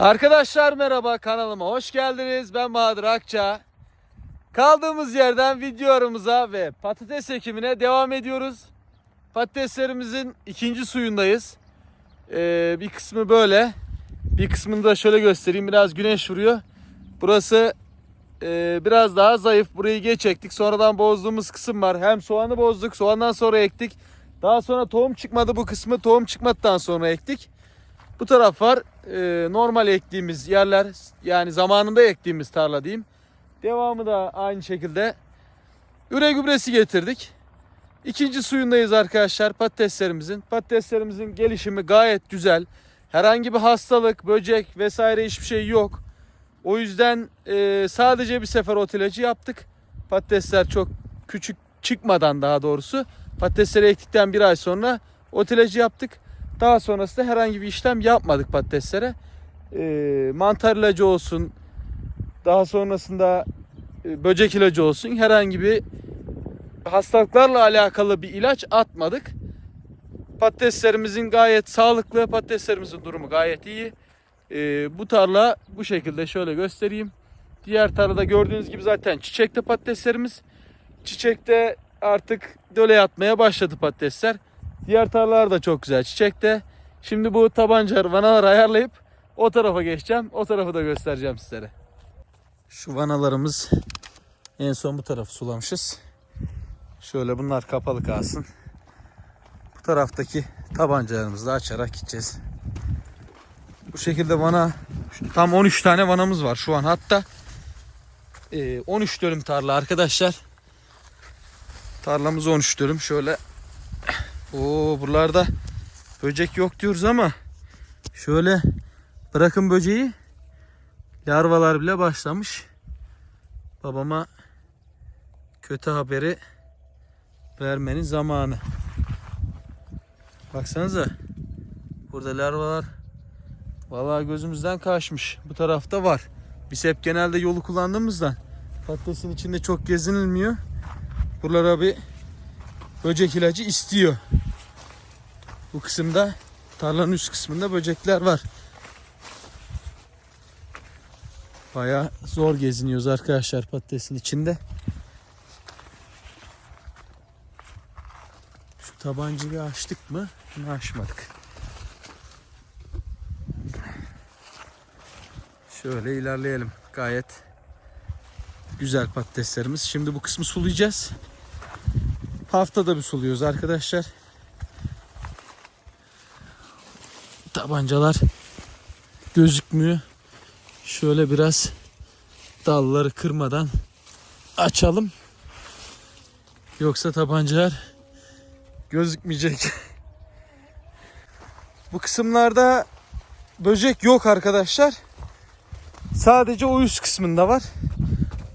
Arkadaşlar merhaba kanalıma hoş geldiniz. Ben Bahadır Akça. Kaldığımız yerden video aramıza ve patates ekimine devam ediyoruz. Patateslerimizin ikinci suyundayız. Ee, bir kısmı böyle. Bir kısmını da şöyle göstereyim. Biraz güneş vuruyor. Burası e, biraz daha zayıf. Burayı geç ektik. Sonradan bozduğumuz kısım var. Hem soğanı bozduk. Soğandan sonra ektik. Daha sonra tohum çıkmadı bu kısmı. Tohum çıkmadıktan sonra ektik. Bu taraf var. E, normal ektiğimiz yerler. Yani zamanında ektiğimiz tarla diyeyim. Devamı da aynı şekilde. Üre gübresi getirdik. İkinci suyundayız arkadaşlar patateslerimizin. Patateslerimizin gelişimi gayet güzel. Herhangi bir hastalık, böcek vesaire hiçbir şey yok. O yüzden e, sadece bir sefer ot ilacı yaptık. Patatesler çok küçük çıkmadan daha doğrusu. Patatesleri ektikten bir ay sonra ot ilacı yaptık. Daha sonrasında herhangi bir işlem yapmadık patateslere. E, mantar ilacı olsun, daha sonrasında e, böcek ilacı olsun herhangi bir hastalıklarla alakalı bir ilaç atmadık. Patateslerimizin gayet sağlıklı, patateslerimizin durumu gayet iyi. Ee, bu tarla bu şekilde şöyle göstereyim. Diğer tarlada gördüğünüz gibi zaten çiçekte patateslerimiz. Çiçekte artık döle yatmaya başladı patatesler. Diğer tarlalar da çok güzel çiçekte. Şimdi bu tabanca vanaları ayarlayıp o tarafa geçeceğim. O tarafı da göstereceğim sizlere. Şu vanalarımız en son bu tarafı sulamışız. Şöyle bunlar kapalı kalsın. Bu taraftaki tabancalarımızı da açarak gideceğiz. Bu şekilde vana tam 13 tane vanamız var şu an. Hatta e, 13 dönüm tarla arkadaşlar. Tarlamız 13 dönüm. Şöyle o buralarda böcek yok diyoruz ama şöyle bırakın böceği larvalar bile başlamış. Babama kötü haberi vermenin zamanı. Baksanıza. Burada larvalar vallahi gözümüzden kaçmış. Bu tarafta var. Biz hep genelde yolu kullandığımızdan patatesin içinde çok gezinilmiyor. Buralara bir böcek ilacı istiyor. Bu kısımda tarlanın üst kısmında böcekler var. Baya zor geziniyoruz arkadaşlar patatesin içinde. Şu tabancayı açtık mı? Bunu açmadık. Şöyle ilerleyelim. Gayet güzel patateslerimiz. Şimdi bu kısmı sulayacağız. Haftada bir suluyoruz arkadaşlar. Tabancalar gözükmüyor. Şöyle biraz dalları kırmadan açalım. Yoksa tabancalar gözükmeyecek. Bu kısımlarda böcek yok arkadaşlar. Sadece o üst kısmında var.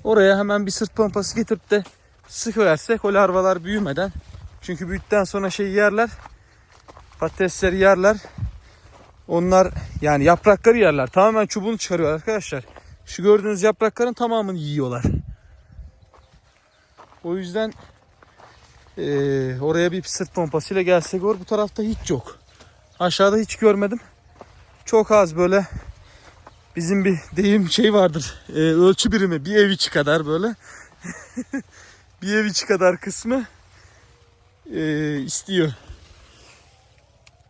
Oraya hemen bir sırt pompası getirip de sıkıversek o larvalar büyümeden. Çünkü büyüdükten sonra şey yerler. Patatesleri yerler. Onlar yani yaprakları yerler. Tamamen çubuğunu çıkarıyor arkadaşlar. Şu gördüğünüz yaprakların tamamını yiyorlar. O yüzden eee, oraya bir sırt pompasıyla gelsek olur. Bu tarafta hiç yok. Aşağıda hiç görmedim. Çok az böyle bizim bir deyim şey vardır. Eee, ölçü birimi bir ev içi kadar böyle. bir ev içi kadar kısmı eee, istiyor.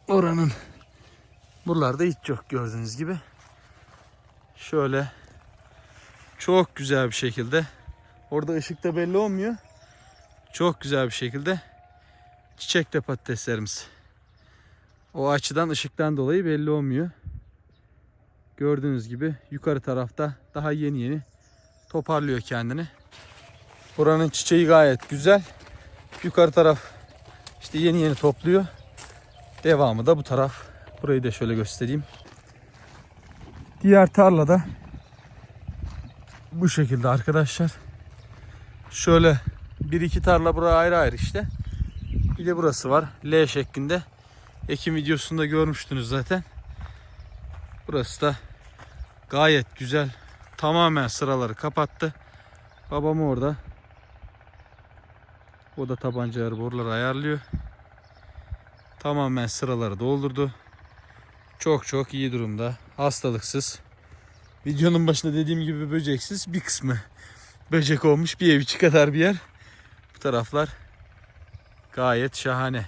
Oranın Buralarda hiç yok gördüğünüz gibi. Şöyle çok güzel bir şekilde orada ışıkta belli olmuyor. Çok güzel bir şekilde çiçekte patateslerimiz. O açıdan ışıktan dolayı belli olmuyor. Gördüğünüz gibi yukarı tarafta daha yeni yeni toparlıyor kendini. Buranın çiçeği gayet güzel. Yukarı taraf işte yeni yeni topluyor. Devamı da bu taraf. Burayı da şöyle göstereyim. Diğer tarlada bu şekilde arkadaşlar. Şöyle bir iki tarla buraya ayrı ayrı işte. Bir de burası var. L şeklinde. Ekim videosunda görmüştünüz zaten. Burası da gayet güzel. Tamamen sıraları kapattı. Babam orada. O da tabancaları boruları ayarlıyor. Tamamen sıraları doldurdu. Çok çok iyi durumda. Hastalıksız. Videonun başında dediğim gibi böceksiz bir kısmı böcek olmuş bir ev içi kadar bir yer. Bu taraflar gayet şahane.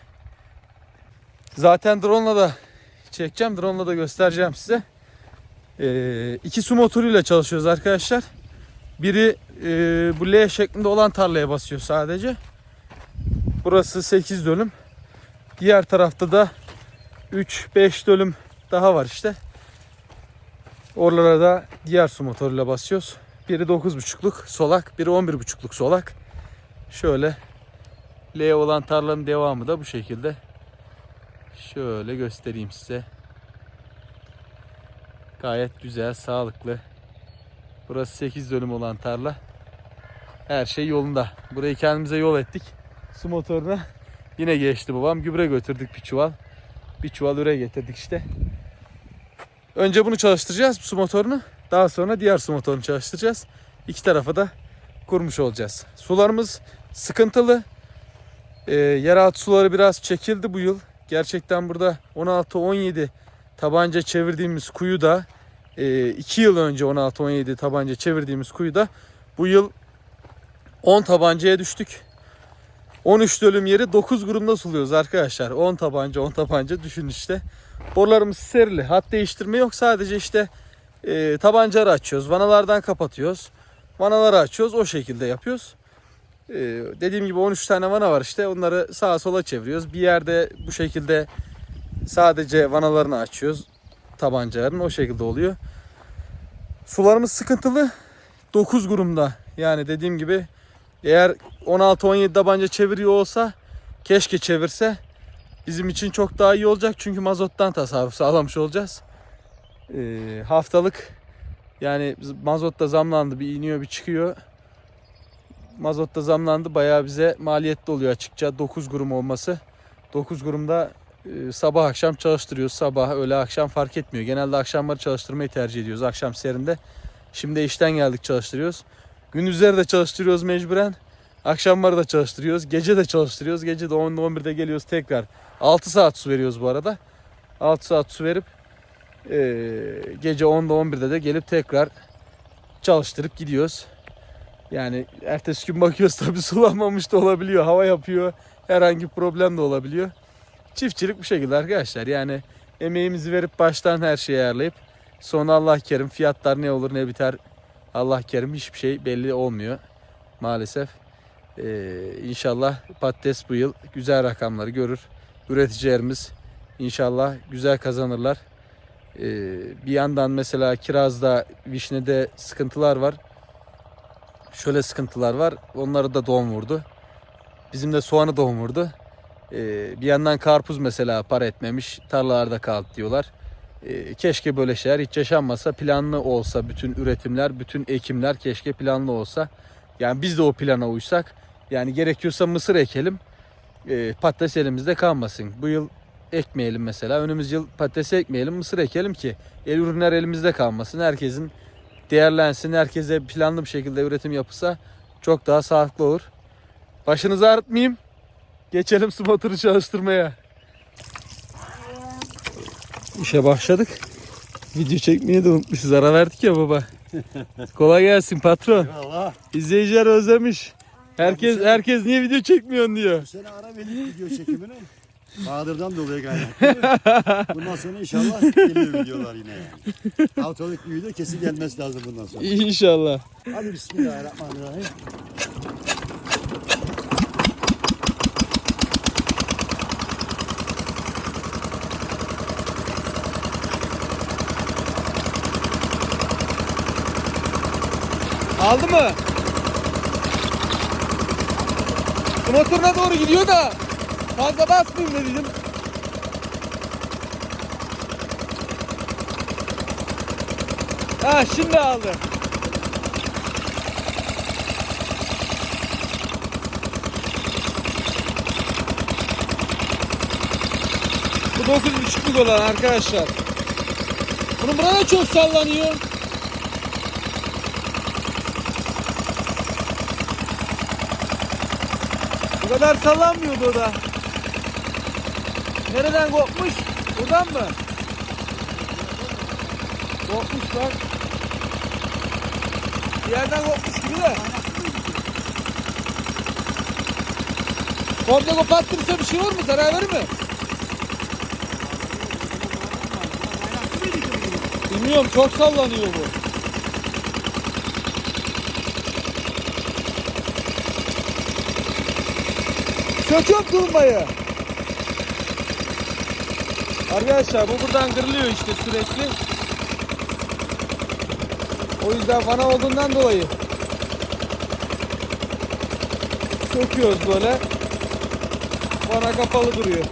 Zaten drone'la da çekeceğim. Drone'la da göstereceğim size. Ee, iki su motoruyla çalışıyoruz arkadaşlar. Biri e, bu L şeklinde olan tarlaya basıyor sadece. Burası 8 dönüm. Diğer tarafta da 3-5 dönüm daha var işte. Oralara da diğer su motoruyla basıyoruz. Biri 9.5'luk solak, biri 11.5'luk solak. Şöyle L olan tarlanın devamı da bu şekilde. Şöyle göstereyim size. Gayet güzel, sağlıklı. Burası 8 dönüm olan tarla. Her şey yolunda. Burayı kendimize yol ettik. Su motoruna yine geçti babam. Gübre götürdük bir çuval. Bir çuval üre getirdik işte. Önce bunu çalıştıracağız su motorunu. Daha sonra diğer su motorunu çalıştıracağız. İki tarafa da kurmuş olacağız. Sularımız sıkıntılı. Ee, yeraltı suları biraz çekildi bu yıl. Gerçekten burada 16-17 tabanca çevirdiğimiz kuyuda 2 yıl önce 16-17 tabanca çevirdiğimiz kuyuda bu yıl 10 tabancaya düştük. 13 dönüm yeri 9 grubunda suluyoruz arkadaşlar. 10 tabanca 10 tabanca düşün işte. Borularımız serili. Hat değiştirme yok. Sadece işte e, tabancaları açıyoruz. Vanalardan kapatıyoruz. Vanaları açıyoruz. O şekilde yapıyoruz. E, dediğim gibi 13 tane vana var işte. Onları sağa sola çeviriyoruz. Bir yerde bu şekilde sadece vanalarını açıyoruz. Tabancaların o şekilde oluyor. Sularımız sıkıntılı. 9 grubunda. Yani dediğim gibi eğer 16-17 tabanca çeviriyor olsa keşke çevirse bizim için çok daha iyi olacak. Çünkü mazottan tasarruf sağlamış olacağız. Ee, haftalık yani mazot da zamlandı. Bir iniyor bir çıkıyor. Mazot da zamlandı. Bayağı bize maliyetli oluyor açıkça. 9 grup olması. 9 grubda e, sabah akşam çalıştırıyoruz. Sabah öğle akşam fark etmiyor. Genelde akşamları çalıştırmayı tercih ediyoruz. Akşam serinde. Şimdi işten geldik çalıştırıyoruz. Gündüzleri de çalıştırıyoruz mecburen. Akşamları da çalıştırıyoruz. Gece de çalıştırıyoruz. Gece de 10'da 11'de geliyoruz tekrar. 6 saat su veriyoruz bu arada. 6 saat su verip e, gece 10'da 11'de de gelip tekrar çalıştırıp gidiyoruz. Yani ertesi gün bakıyoruz tabii sulanmamış da olabiliyor. Hava yapıyor. Herhangi bir problem de olabiliyor. Çiftçilik bu şekilde arkadaşlar. Yani emeğimizi verip baştan her şeyi ayarlayıp sonra Allah kerim fiyatlar ne olur ne biter Allah kerim hiçbir şey belli olmuyor maalesef. Ee, inşallah patates bu yıl güzel rakamları görür. Üreticilerimiz inşallah güzel kazanırlar. Ee, bir yandan mesela kirazda, vişnede sıkıntılar var. Şöyle sıkıntılar var. Onları da doğum vurdu. Bizim de soğanı doğum vurdu. Ee, bir yandan karpuz mesela para etmemiş. Tarlalarda kaldı diyorlar. Ee, keşke böyle şeyler hiç yaşanmasa planlı olsa bütün üretimler, bütün ekimler keşke planlı olsa. Yani biz de o plana uysak. Yani gerekiyorsa mısır ekelim. Ee, patates elimizde kalmasın. Bu yıl ekmeyelim mesela. Önümüz yıl patates ekmeyelim, mısır ekelim ki el ürünler elimizde kalmasın. Herkesin değerlensin. Herkese planlı bir şekilde üretim yapılsa çok daha sağlıklı olur. Başınızı ağrıtmayayım. Geçelim motoru çalıştırmaya. İşe başladık. Video çekmeyi de unutmuşuz. Ara verdik ya baba. Kolay gelsin patron. Allah. İzleyiciler özlemiş. Herkes herkes niye video çekmiyorsun diyor. Bu sene ara verdik video çekimine. Bahadır'dan dolayı kaynaklı. Bundan sonra inşallah geliyor videolar yine yani. Haftalık video kesin gelmesi lazım bundan sonra. İnşallah. Hadi bismillahirrahmanirrahim. Aldı mı? Su motoruna doğru gidiyor da fazla basmayayım dedim. Ha şimdi aldı. Bu 9.5'luk olan arkadaşlar. Bunun burada çok sallanıyor. Bu kadar sallanmıyordu o da. Nereden kopmuş? Buradan mı? Kopmuşlar. Bir yerden kopmuş gibi de. Komple koparttırırsa bir şey olur mu? Zarar verir mi? Bilmiyorum çok sallanıyor bu. Söküyorum tulumbayı. Arkadaşlar bu buradan kırılıyor işte sürekli. O yüzden vana olduğundan dolayı söküyoruz böyle. Vana kapalı duruyor.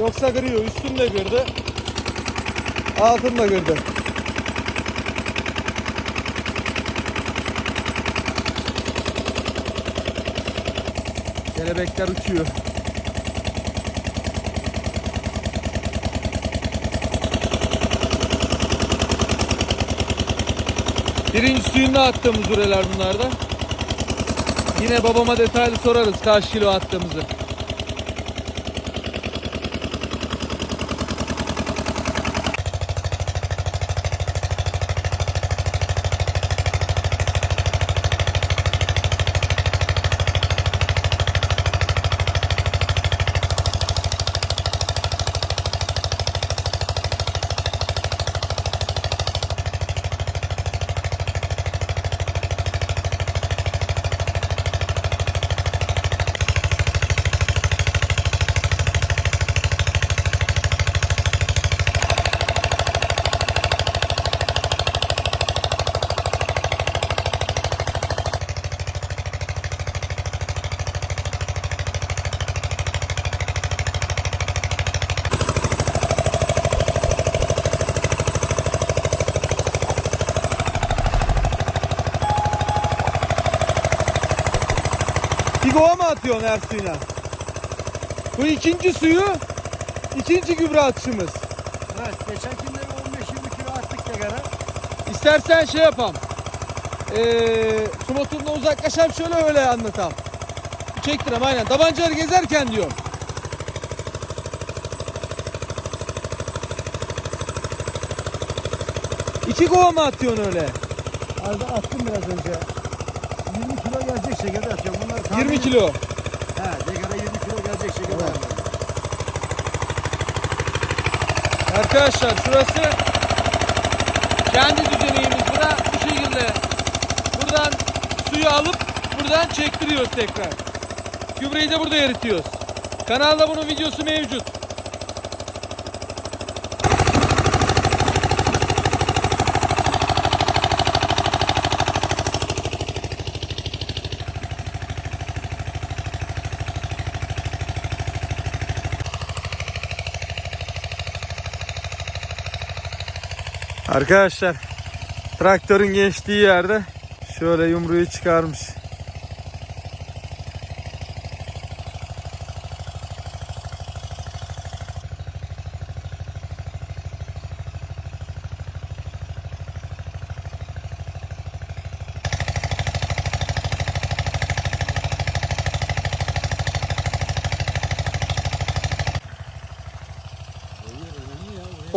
Yoksa kırıyor. Üstüm de kırdı. Altım da kırdı. Kelebekler uçuyor. Birinci suyunu attığımız üreler bunlarda. Yine babama detaylı sorarız kaç kilo attığımızı. Bir kova mı atıyorsun her suyuna? Bu ikinci suyu, ikinci gübre atışımız. Evet geçenkileri 15-20 kilo attık tekrar. İstersen şey yapam. Ee, su motoruna uzaklaşam şöyle öyle anlatam. Çektirem aynen. Tabancaları gezerken diyorum. İki kova mı atıyorsun öyle? Arada attım biraz önce. 20 kilo gelecek şekilde atıyorum. Bunlar tahmin- 20 kilo. He, tekrar 20 kilo gelecek şekilde Evet. atıyorum. Arkadaşlar şurası kendi düzenimiz bura bu şekilde. Buradan suyu alıp buradan çektiriyoruz tekrar. Gübreyi de burada eritiyoruz. Kanalda bunun videosu mevcut. Arkadaşlar traktörün geçtiği yerde şöyle yumruğu çıkarmış.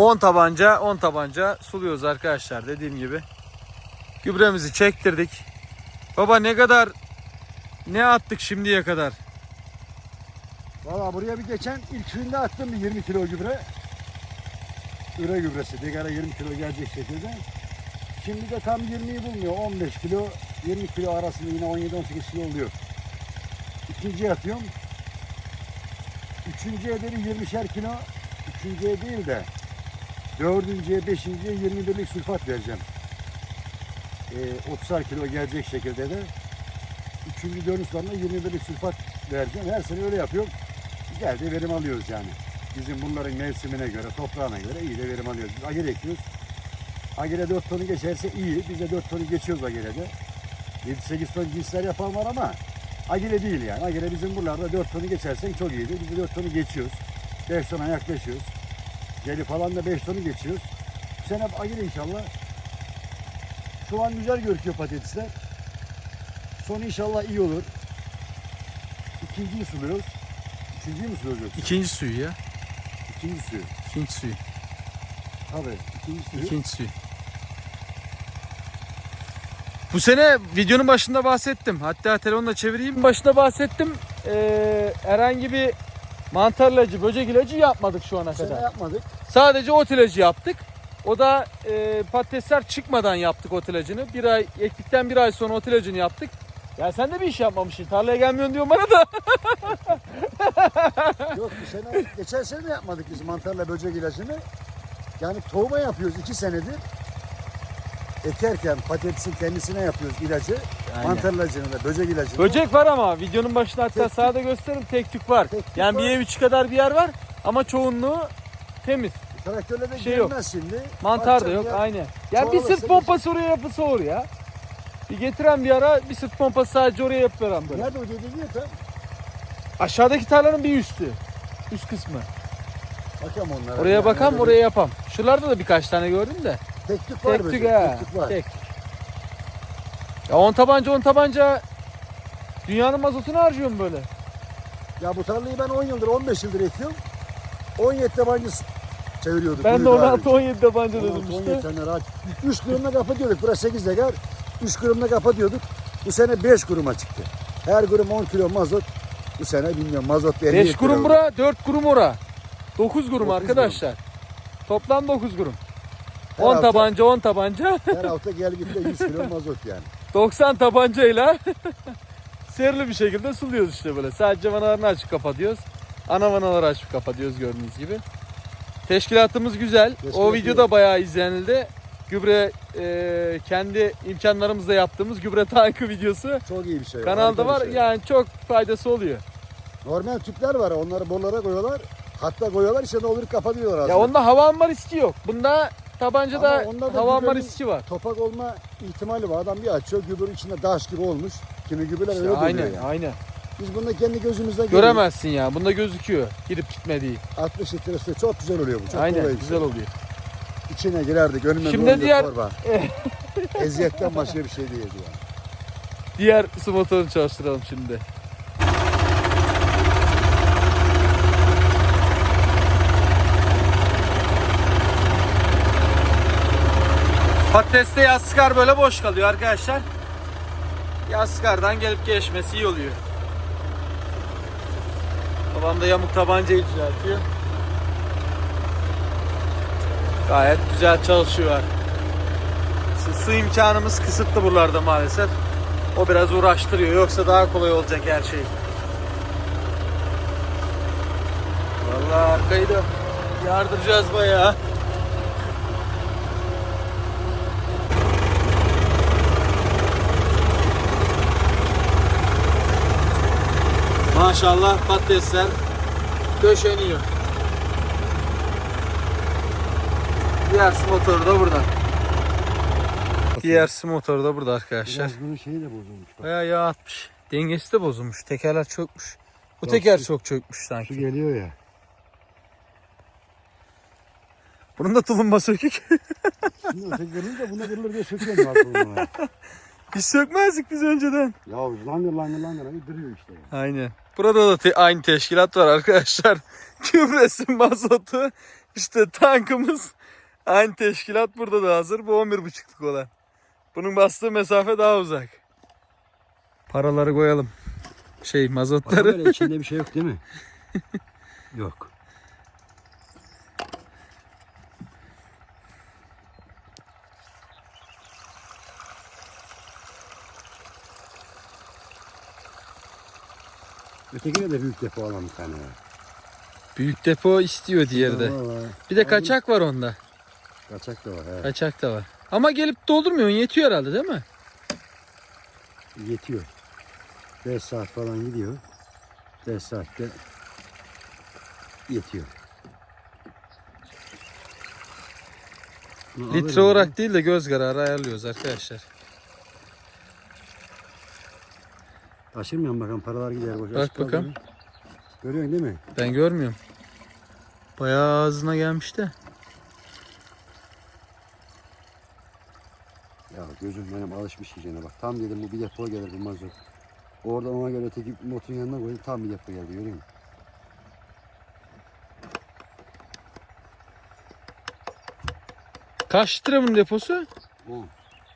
10 tabanca 10 tabanca suluyoruz arkadaşlar dediğim gibi. Gübremizi çektirdik. Baba ne kadar ne attık şimdiye kadar? Valla buraya bir geçen ilk suyunda attım bir 20 kilo gübre. Üre gübresi. Degara 20 kilo gelecek şekilde. Şimdi de tam 20'yi bulmuyor. 15 kilo, 20 kilo arasında yine 17-18 kilo oluyor. İkinciye atıyorum. Üçüncüye de bir 20'şer kilo. Üçüncüye değil de dördüncüye, beşinciye 21'lik sülfat vereceğim. Ee, 30'ar kilo gelecek şekilde de üçüncü dönüşlerine 21'lik sülfat vereceğim. Her sene öyle yapıyorum. Güzel de verim alıyoruz yani. Bizim bunların mevsimine göre, toprağına göre iyi de verim alıyoruz. Biz agile ekiyoruz. Agile 4 tonu geçerse iyi. Biz de 4 tonu geçiyoruz Agile'de. 7-8 ton cinsler yapan var ama Agile değil yani. Agile bizim buralarda 4 tonu geçersen çok iyidir. Biz de 4 tonu geçiyoruz. 5 tona yaklaşıyoruz. Geli falan da 5 tonu geçiyoruz. Bu sene Agile inşallah. Şu an güzel gözüküyor patatesler. Sonu inşallah iyi olur. İkinciyi suluyoruz. Üçüncüyü mü suluyoruz? İkinci suyu ya. İkinci suyu. İkinci suyu. Tabii. İkinci suyu. İkinci suyu. Bu sene videonun başında bahsettim. Hatta telefonla çevireyim. Başında bahsettim. Ee, herhangi bir mantar ilacı, böcek ilacı yapmadık şu ana sene kadar. yapmadık. Sadece ot ilacı yaptık. O da e, patatesler çıkmadan yaptık ot ilacını. Bir ay ektikten bir ay sonra ot ilacını yaptık. Ya sen de bir iş yapmamışsın. Tarlaya gelmiyorsun diyor bana da. Yok bu sene, geçen sene de yapmadık biz mantarla böcek ilacını. Yani tohuma yapıyoruz iki senedir. Ekerken patatesin kendisine yapıyoruz ilacı. Mantar ilacını da böcek ilacını. da. Böcek var ama videonun başında hatta Tek sağda gösteririm tek tük var. Tek tük yani var. bir ev içi kadar bir yer var ama çoğunluğu temiz. Traktörle de şey yok. şimdi. Mantar da yok ya. aynı. Ya bir sırt pompası oraya yapılsa olur ya. Bir getiren bir ara bir sırt pompası sadece oraya yapıyorum böyle. Nerede o dediğin yer tam? Aşağıdaki tarlanın bir üstü. Üst kısmı. Bakalım onlara. Oraya Yani bakam oraya yapam. Şuralarda da birkaç tane gördüm de. Tek tük var Tek tük ha. Tek tük var. Tek. Ya 10 tabanca 10 tabanca dünyanın mazotunu harcıyorum böyle. Ya bu tarlayı ben 10 yıldır 15 yıldır ekiyorum. 17 tabanca çeviriyorduk. Ben de buyur abi. 16 17 tabanca 16, dedim 17 işte. tane rahat. 3 kurumla kapatıyorduk. Burası 8 dekar. 3 kurumla kapatıyorduk. Bu sene 5 kuruma çıktı. Her kurum 10 kilo mazot. Bu sene bilmiyorum mazot 50 5 kurum bura, 4 kurum ora. 9 kurum arkadaşlar. Toplam 9 kurum. Her 10 hafta- tabanca 10 tabanca. Her hafta gel git de 100 kilo mazot yani. 90 tabancayla serili bir şekilde suluyoruz işte böyle. Sadece vanalarını açıp kapatıyoruz. Ana vanaları açıp kapatıyoruz gördüğünüz gibi. Teşkilatımız güzel. Teşkilat o videoda bayağı izlenildi. Gübre e, kendi imkanlarımızla yaptığımız gübre tankı videosu Çok iyi bir şey. kanalda var. şey. Yani çok faydası oluyor. Normal tüpler var. Onları borulara koyuyorlar. Hatta koyuyorlar işte doldurup kapatıyorlar aslında. Ya onda hava alma riski yok. Bunda tabancada onda da hava alma gübrenin- riski var. Topak olma ihtimali var. Adam bir açıyor gübre içinde daş gibi olmuş. Kimi gübreler öyle aynen, duruyor yani. aynen. Biz bunu kendi gözümüzle görüyoruz. Göremezsin ya. Bunda gözüküyor. Girip gitmediği. 60 litre su çok güzel oluyor bu. Çok aynen, kolay güzel şey. oluyor. İçine girerdik. Önüme Şimdi diğer- torba. Eziyetten başka bir şey değildi yani. Diğer su motorunu çalıştıralım şimdi. Patateste yaskar böyle boş kalıyor arkadaşlar. Yaskardan gelip geçmesi iyi oluyor. Babam da yamuk tabancayı düzeltiyor. Gayet güzel çalışıyor. Su, su imkanımız kısıtlı buralarda maalesef. O biraz uğraştırıyor. Yoksa daha kolay olacak her şey. Vallahi arkayı da yardıracağız bayağı. Maşallah patatesler döşeniyor. Diğer su motoru da burada. Diğer su motoru da burada arkadaşlar. Biraz bunun şeyi de bozulmuş. Bak. Bayağı yağ atmış. Dengesi de bozulmuş. Tekerler çökmüş. Bu Yok, teker su- çok çökmüş Su sanki. geliyor ya. Bunun da tulumba sökük. Şimdi öteki kırılınca bunda kırılır diye söküyorum aklımı. ya. Biz sökmezdik biz önceden. Ya langır langır langır langır duruyor işte. ya. Aynen. Burada da te- aynı teşkilat var arkadaşlar. Gübresi, mazotu, işte tankımız. Aynı teşkilat burada da hazır. Bu 11.5'luk olan. Bunun bastığı mesafe daha uzak. Paraları koyalım. Şey mazotları. Bakalım içinde bir şey yok değil mi? yok. Ötekine de büyük depo alalım bir tane. ya. Büyük depo istiyor diğeri de. Vallahi. Bir de kaçak var onda. Kaçak da var. He. Kaçak da var. Ama gelip doldurmuyorsun yetiyor herhalde değil mi? Yetiyor. 5 saat falan gidiyor. 5 saatte yetiyor. Bunu Litre alırım olarak değil de göz kararı ayarlıyoruz arkadaşlar. Taşırmıyorum bakalım paralar gider boşa. Bak bakalım. Görüyorsun değil mi? Ben görmüyorum. Bayağı ağzına gelmiş de. Ya gözüm benim alışmış yiyeceğine bak. Tam dedim bu bir depo gelir bu mazot. Oradan ona göre öteki motorun yanına koydum tam bir depo geldi görüyor musun? Kaç litre bunun deposu? Bu.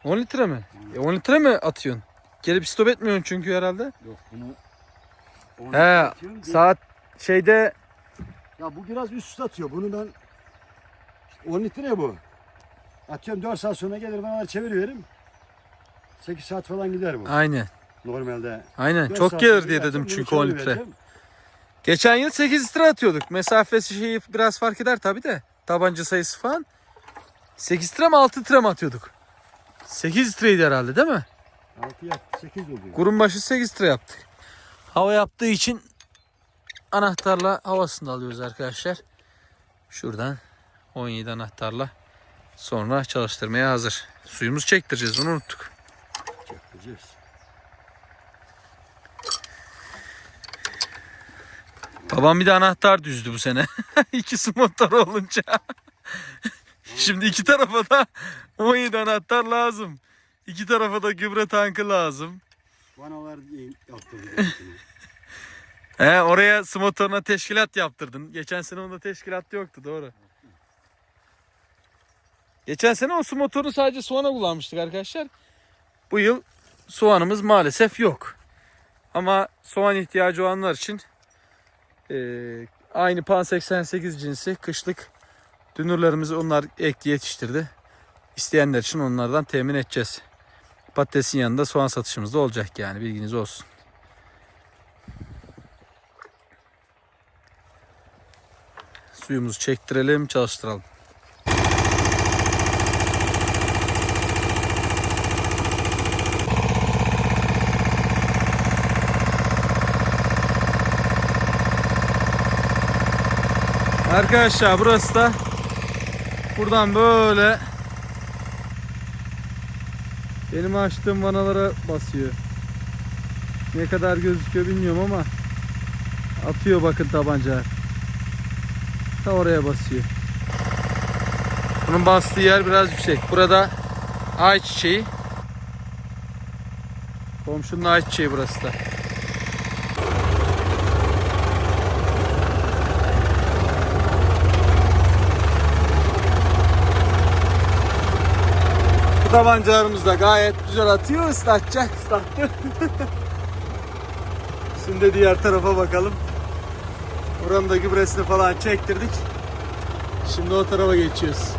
10 litre mi? E 10 litre mi atıyorsun? Gelip stop etmiyorsun çünkü herhalde. Yok bunu. onu He atıyorum, saat şeyde Ya bu biraz üst atıyor. Bunu ben işte 10 litre ya bu. Atıyorum 4 saat sonra gelir bana çeviriverim. 8 saat falan gider bu. aynen. Normalde. Aynen Dört çok saat gelir sonra diye dedim bunu çünkü 10 litre. çevirivereceğim. Geçen yıl 8 litre atıyorduk. Mesafesi şeyi biraz fark eder tabi de. Tabanca sayısı falan. 8 litre mi 6 litre mi atıyorduk? 8 litreydi herhalde değil mi? 6 yaptı 8 oluyor. Kurun başı 8 litre yaptık. Hava yaptığı için anahtarla havasını alıyoruz arkadaşlar. Şuradan 17 anahtarla sonra çalıştırmaya hazır. Suyumuzu çektireceğiz onu unuttuk. Çekeceğiz. Babam bir de anahtar düzdü bu sene. İkisi motor olunca. Şimdi iki tarafa da 17 anahtar lazım. İki tarafa da gübre tankı lazım. Vanalar yaptırdık. He, oraya su motoruna teşkilat yaptırdın. Geçen sene onda teşkilat yoktu doğru. Geçen sene o su motorunu sadece soğana kullanmıştık arkadaşlar. Bu yıl soğanımız maalesef yok. Ama soğan ihtiyacı olanlar için eee, aynı Pan 88 cinsi kışlık dünürlerimizi onlar ekti yetiştirdi. İsteyenler için onlardan temin edeceğiz. Patatesin yanında soğan satışımız da olacak yani bilginiz olsun. Suyumuzu çektirelim, çalıştıralım. Arkadaşlar burası da buradan böyle benim açtığım vanalara basıyor. Ne kadar gözüküyor bilmiyorum ama atıyor bakın tabanca. Ta oraya basıyor. Bunun bastığı yer biraz yüksek. Burada ay çiçeği. Komşunun ay çiçeği burası da. Tabancalarımız da gayet güzel atıyor. Islatacak. Islattı. Şimdi diğer tarafa bakalım. Buranın da gübresini falan çektirdik. Şimdi o tarafa geçiyoruz.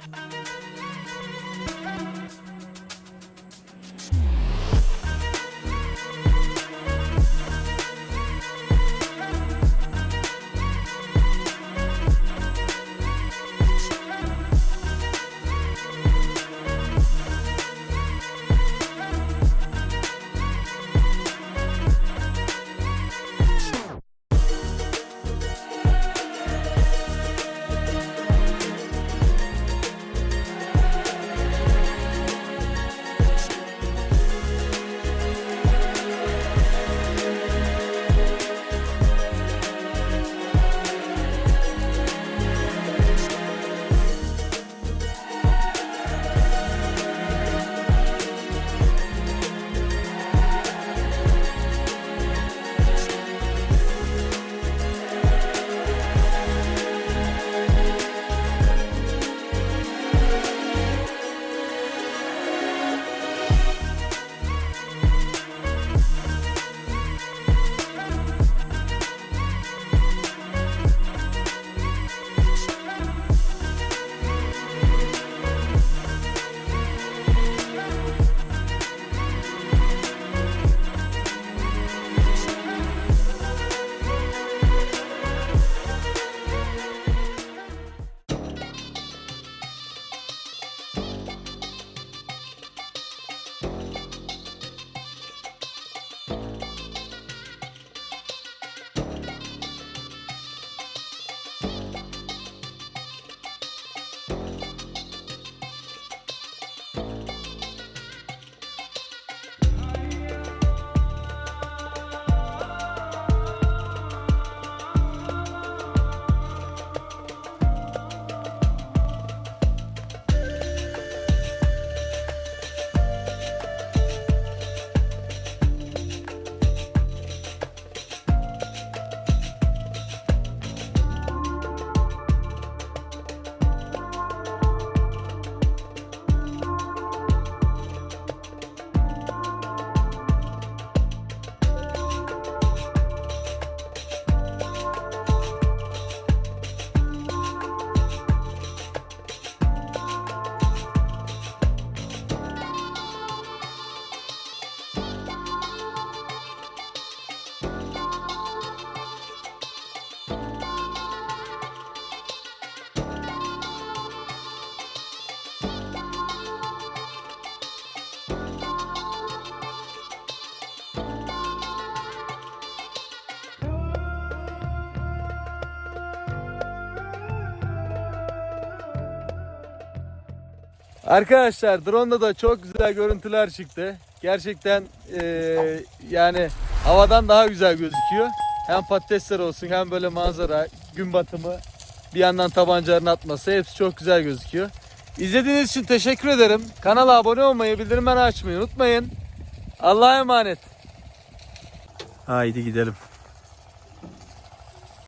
I'm Arkadaşlar drone'da da çok güzel görüntüler çıktı. Gerçekten eee, yani havadan daha güzel gözüküyor. Hem patatesler olsun hem böyle manzara, gün batımı, bir yandan tabancaların atması hepsi çok güzel gözüküyor. İzlediğiniz için teşekkür ederim. Kanala abone olmayı, bildirimleri açmayı unutmayın. Allah'a emanet. Haydi gidelim.